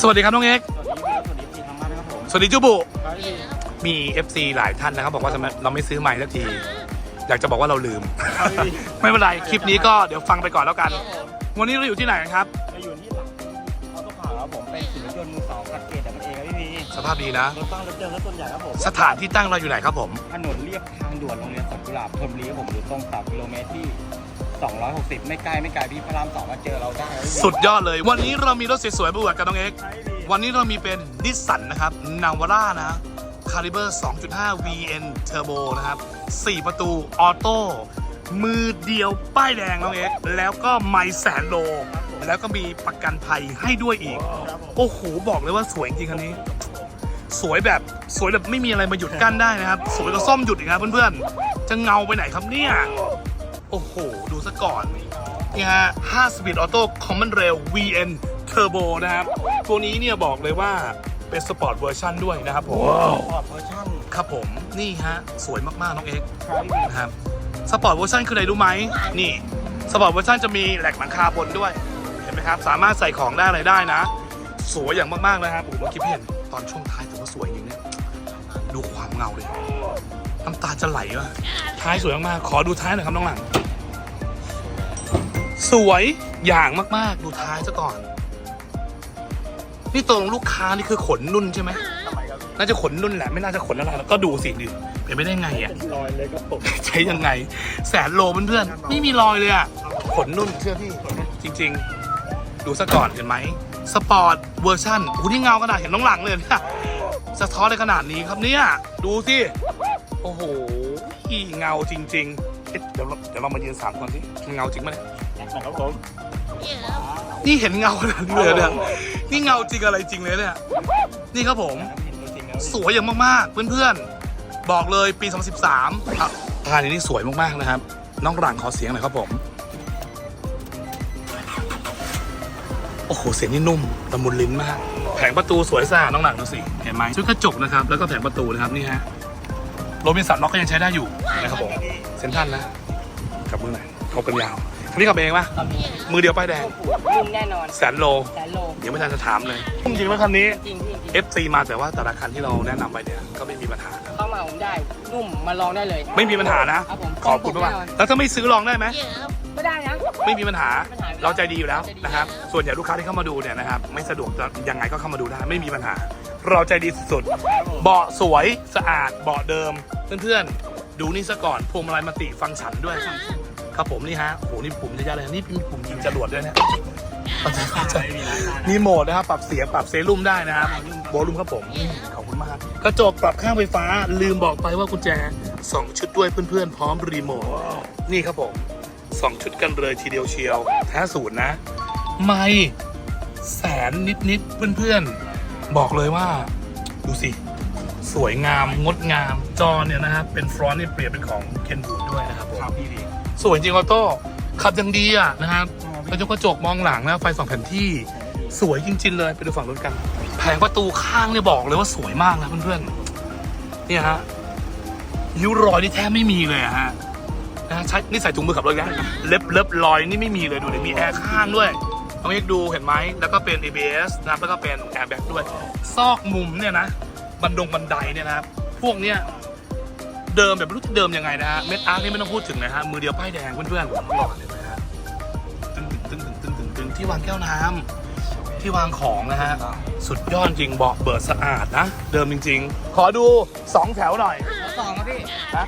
สวัสดีครับน้องเอ็กซ์สวัสดีครับสวัสดีพี่ทางบ้านนะครับผมสวัสดีจูบุครับพี่มี FC หลายท่านนะครับ บอกว่าทำไมเราไม่ซื้อใหม่สักที อยากจะบอกว่าเราลืม ไม่เป็นไร คลิปนี้ก็เดี๋ยวฟังไปก่อนแล้วกัน วันนี้เราอยู่ที่ไหนกันครับเราอยู่ที่หลังออโต้พาร์ครับผมเป็นศูนย์รถยนต์มือสองคัดเกตแต่มันเองครับพี่พีสภาพดีนะ รถตั้งรถเดิมรถต้นใหญ่ครับผม สถานที่ตั้งเราอยู่ไหนครับผม ถนนเรียบทางด่วนโรงเรียนสวนกุหลาบธนบุรีครับผมอยู่ตรงเสากิโลเมตรที่ 260 ไม่ใกล้ไม่ไกลพี่พระรามสองมาเจอเราได้ครับพี่สุดยอดเลย วันนี้เรามีรถสวยๆบวกกับน้องเอ็กซ์ใช่พี่วันนี้เรามีเป็นนิสสันนะครับนาวาร่านะคาลิเบอร์ 2.5 VN Turbo นะครับ 4 ประตูออโต้มือเดียวป้ายแดงน้องเอ็กซ์แล้วก็ไม่แสนโล แล้วก็มีประกันภัยให้ด้วยอีกครับผมโอ้โห บอกเลยว่าสวยจริงคันนี้ สวยแบบสวยแบบไม่มีอะไรมาหยุดกั้นได้นะครับ สวยกว่าส้มหยุดอีกนะเพื่อนๆ จะเงาไปไหนครับเนี่ย โอ้โห ดูซะก่อน นี่ฮะ5 Speed Auto Common Rail VN Turbo นะครับ ตัวนี้เนี่ยบอกเลยว่าเป็นสปอร์ตเวอร์ชันด้วยนะครับผมพอร์ตเวอร์ชันครับผม นี่ฮะ สวยมาก ๆ น้องเอ็กซ์ครับพี่นะครับ สปอร์ตเวอร์ชันคืออะไรรู้ไหม นี่ สปอร์ตเวอร์ชันจะมีแหลกหลังคาบนด้วย เห็นไหมครับ สามารถใส่ของได้อะไรได้นะ สวยอย่างมาก ๆ นะครับผมเมื่อกี้พี่เห็นตอนช่วงท้ายถือว่าสวยจริงเนี่ย ดูความเงาเลยน้ำตาจะไหลว่ะท้ายสวยมากๆขอดูท้ายหน่อยครับน้องหลัง สวยอย่างมากๆ ดูท้ายซะก่อน นี่ตรงลูกค้านี่คือขนนุ่นใช่ไหมทำไมครับน่าจะขนนุ่นแหละไม่น่าจะขนอะไรแล้วก็ดูสิดิเป็นไม่ได้ไงอะพี่ลอยเลยครับผมใช้ยังไง แสนโลเพื่อนๆไม่มีรอยเลยอะขนนุ่นเชื่อพี่จริง ๆ ดูซะก่อนเห็นไหมสปอร์ตเวอร์ชันโอ้โหนี่เงาขนาดเห็นน้องหลังเลยเนี่ยสะท้อนในขนาดนี้ครับเนี่ย ดูสิ โอ้โหเงาจริงๆเอ๊ะเดี๋ยวเราเดี๋ยวเรามายืนสามคนสิมันเงาจริงไหมเนี่ย นะครับผมนี่เห็นเงาขนาดนี้เลยเนี่ยนี่เงาจริงอะไรจริงเลยเนี่ยนี่ครับผม สวยอย่างมากๆ เพื่อนๆ บอกเลยปี 2013ครับงานนี้สวยมากๆนะครับ น้องหลังขอเสียงหน่อยครับผม โอ้โห เสียงนี่นุ่มละมุนลิ้นมาก แผงประตูสวยสะอาดน้องหลังดูสิ เห็นไหมชุดกระจกนะครับ แล้วก็แผงประตูนะครับนี่ฮะโรบินสันล็อกก็ยังใช้ได้อยู่นะครับผม เซ็นทรัลนะกับมือหน่อยเขากันยาว นนี้ขับเองปะครับพี่มือเดียวป้ายแดงนุ่มแน่นอนแสนโลแสนโลเดี๋ยวไม่ทันจะถามเลยจริงๆแล้วคันนี้ จริงพี่จริง FC มาแต่ว่าแต่ละคันที่เราแนะนำไปเนี่ยก็ไม่มีปัญหานะเข้ามาผมได้นุ่มมาลองได้เลยไม่มีปัญหานะ ครับผมขอบคุณมากๆแล้วถ้าไม่ซื้อลองได้ไหมก็ได้นะ ไม่มีปัญหา ไม่มีปัญหาเราใจดีอยู่แล้วใจดีนะครับ ส่วนใหญ่ลูกค้าที่เข้ามาดูเนี่ยนะครับ ไม่สะดวกจะยังไงก็เข้ามาดูได้ ไม่มีปัญหา เราใจดีสุดๆ เบาะสวยสะอาด เบาะเดิม เพื่อนๆ ดูนี่ซะก่อน พวงมาลัยมัลติฟังก์ชันด้วย ครับผมนี่ฮะโอ้โหนี่ปุ่มเยอะๆเลยนี่มีปุ่มยิงจรวดด้วยเนี่ยเข้าใจเข้าใจมีโหมดนะครับปรับเสียงปรับเซรุ่มได้นะครับโวลูมครับผมนี่ขอบคุณมากกระจกปรับข้างไฟฟ้า ลืมบอกไปว่ากุญแจสองชุดด้วยเพื่อนๆ พร้อมรีโมทนี่ครับผมสองชุดกันเลยทีเดียวเชียวแท้ศูนย์นะ ไม่แสนนิดๆเพื่อนๆ บอกเลยว่า ดูสิ สวยงาม งดงาม จอเนี่ยนะครับเป็นฟรอนต์นี่เปลี่ยนเป็นของเคนบูดด้วยนะครับผมครับพี่ดีสวยจริงออโต้ขับยังดีอะนะครับกระจกกระจกมองหลังนะไฟสองแผ่นที่สวยจริง ๆ เลยไปดูฝั่งรถกันแผงประตูข้างเนี่ยบอกเลยว่าสวยมากนะเพื่อนๆเนี่ยฮะยิ้วรอยนี่แทบไม่มีเลยอะฮะนะใช้นี่ใส่ถุงมือขับรถนะเล็บเล็บรอยนี่ไม่มีเลยดูดิมีแอร์ข้างด้วยลองเอ็กดูเห็นไหมแล้วก็เป็น ABS นะครับแล้วก็เป็นแอร์แบ็กด้วย ซอกมุมเนี่ยนะ บันดงบันไดเนี่ยนะครับพวกเนี้ยเดิมแบบไม่รู้จะเดิมยังไงนะฮะเม็ดอาร์คนี่ไม่ต้องพูดถึงนะฮะมือเดียวป้ายแดงเพื่อนๆผมบอกเลยนะฮะตึงตึงตึงตึงตึงตึงที่วางแก้วน้ำที่วางของนะฮะสุดยอดจริงเบาะเบิดสะอาดนะ เดิมจริง ๆ ขอดู2แถวหน่อยสองครับพี่นะ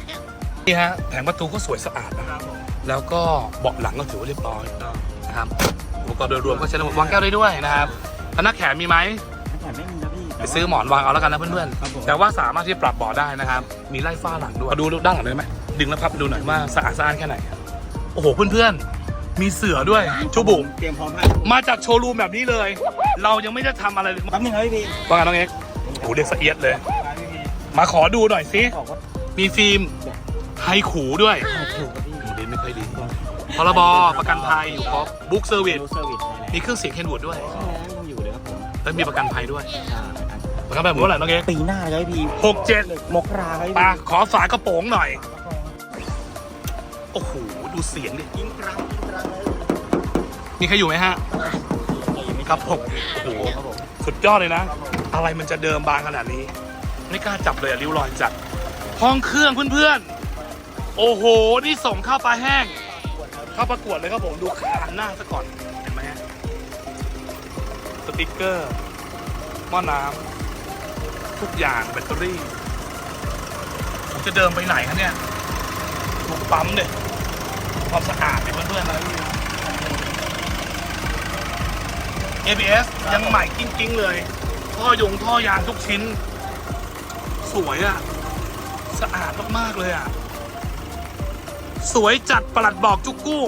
นี่ฮะแผงประตูก็สวยสะอาดนะแล้วก็เบาะหลังก็ถือว่าเรียบร้อยนะครับอุปกรณ์โดยรวมก็ใช้ได้หมดวางแก้วได้ด้วยนะครับพนักแขนมีไหมแต่ไม่มี ไปซื้อหมอนวางเอาแล้วกันนะเพื่อนครับผมๆแต่ว่าสามารถที่ปรับเบาะได้นะครับ มีไล่ฟ้าหลังด้วยมาดูด้านหลังได้ไหมดึงแล้วพับดูหน่อยว่าสะอาดสะอ้านแค่ไหน โอ้โหเพื่อนๆ มีเสือด้วยชูบุ๋มเตรียมพร้อมให้มาจากโชว์รูมแบบนี้เลย เรายังไม่ได้ทำอะไรเลยแป๊บนึงครับพี่พีว่าไงน้องเอ็กซ์โอ้โหเด็กสะเอียดเลยครับพี่พีมาขอดูหน่อยสิบอกว่ามีฟิล์มไฮขูด้วยถูกครับพี่โอ้ดีไม่ค่อยดีพรบประกันภัยอยู่ครบบุ๊กเซอร์วิสเซอร์วิสมีเครื่องเสียงเคนวูดด้วยยังอยู่เลยครับผม แล้วมีประกันภัยด้วยอ่าประกันภัยผมว่าอะไรน้องเอ็กซ์ปีหน้าเลยครับพี่หกเจ็ดมกราครับพี่ปาขอฝากระโปรงหน่อย โอ้โห ดูเสียงดิยิงกลางยิงกลางเลยมีใครอยู่ไหมฮะยังไม่ครับผมโอ้โหสุดยอดเลยนะ อะไรมันจะเดิมบางขนาดนี้ ไม่กล้าจับเลยอะริ้วรอยจัด ห้องเครื่องเพื่อนๆ โอ้โห นี่ส่งข้าวปลาแห้งเข้าประกวดเลยครับผม ดูคานหน้าซะก่อน เห็นไหมฮะ สติกเกอร์ หม้อน้ำทุกอย่างแบตเตอรี่ ผมจะเดินไปไหนคะเนี่ยถูกปั๊มเนี่ยความสะอาดเนี่ยเพื่อนๆนะ ABS ยังใหม่กิ้งๆเลย ท่อยงท่อยางทุกชิ้น สวยอะสะอาดมาก ๆ เลยอะสวยจัดประหลัดบอกจุกกู้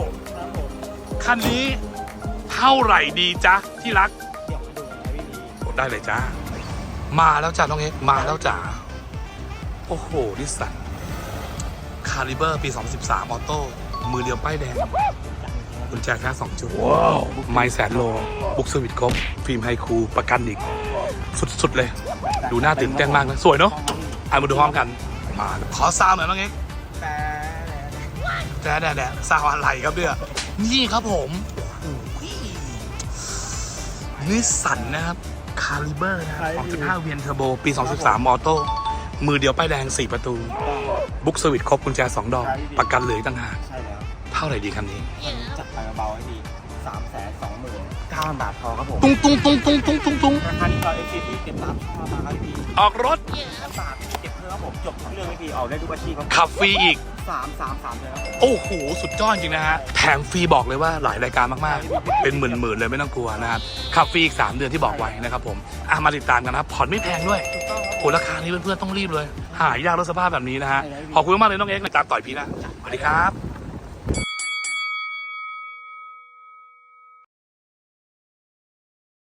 คันนี้เท่าไหร่ดีจ๊ะ ที่รัก ได้เลยจ้า มาแล้วจ้าน้องเอ็กซ์มาแล้วจ้าโอ้โหนิสสันคาลิเบอร์ปี 2013 ออโต้ มือเดียวป้ายแดงกุญแจแค่2จุด ไม่แสนโล บุกสวิตครบ ฟิล์มไฮคูลประกันอีก สุด ๆ เลย ดูน่าตื่นเต้นมากนะ สวยเนาะอะมาดูพร้อมกัน มา ขอซาวหน่อยน้องเอ็กซ์แต่แดดแดดซาวอะไรครับเนี่ยนี่ครับผมนิสสันนะครับ คาลิเบอร์นะครับ2.5 เวียนเทอร์โบ ปี 2013 มอโต้ มือเดียวป้ายแดง 4 ประตู บุ๊กสวิตครบกุญแจ 2 ดอก ประกันเหลยต่างหากใช่แล้วเท่าไหร่ดีคันนี้ จัดไปเบาๆให้พี่สามแสนสองหมื่นเก้าพันบาทพอครับผม ตุ้งตุ้งตุ้งตุ้งตุ้งตุ้งตุ้งราคานี้เราเอ็กซ์ที่เก็บตามชอบมาครับพี่ ออกรถน้ำบาทเก็บเพื่อ ครับผมจบทั้งเรื่องไม่พี่ออกได้ทุกอาชีพครับขับฟรีอีก สามสามสามเลยครับผมโอ้โห สุดยอดจริงนะฮะ แถมฟรีบอกเลยว่าหลายรายการมากๆ เป็นหมื่นๆเลยไม่ต้องกลัวนะครับขับฟรีอีก 3 เดือนที่บอกไว้นะครับผมอะมาติดตามกันนะครับผ่อนไม่แพงด้วยถูกต้องครับโหราคานี้เพื่อนๆต้องรีบเลย หายากรถสภาพแบบนี้นะฮะ ขอบคุณมากเลยน้องเอ็กซ์ในตามต่อยพี่นะสวัสดีครับ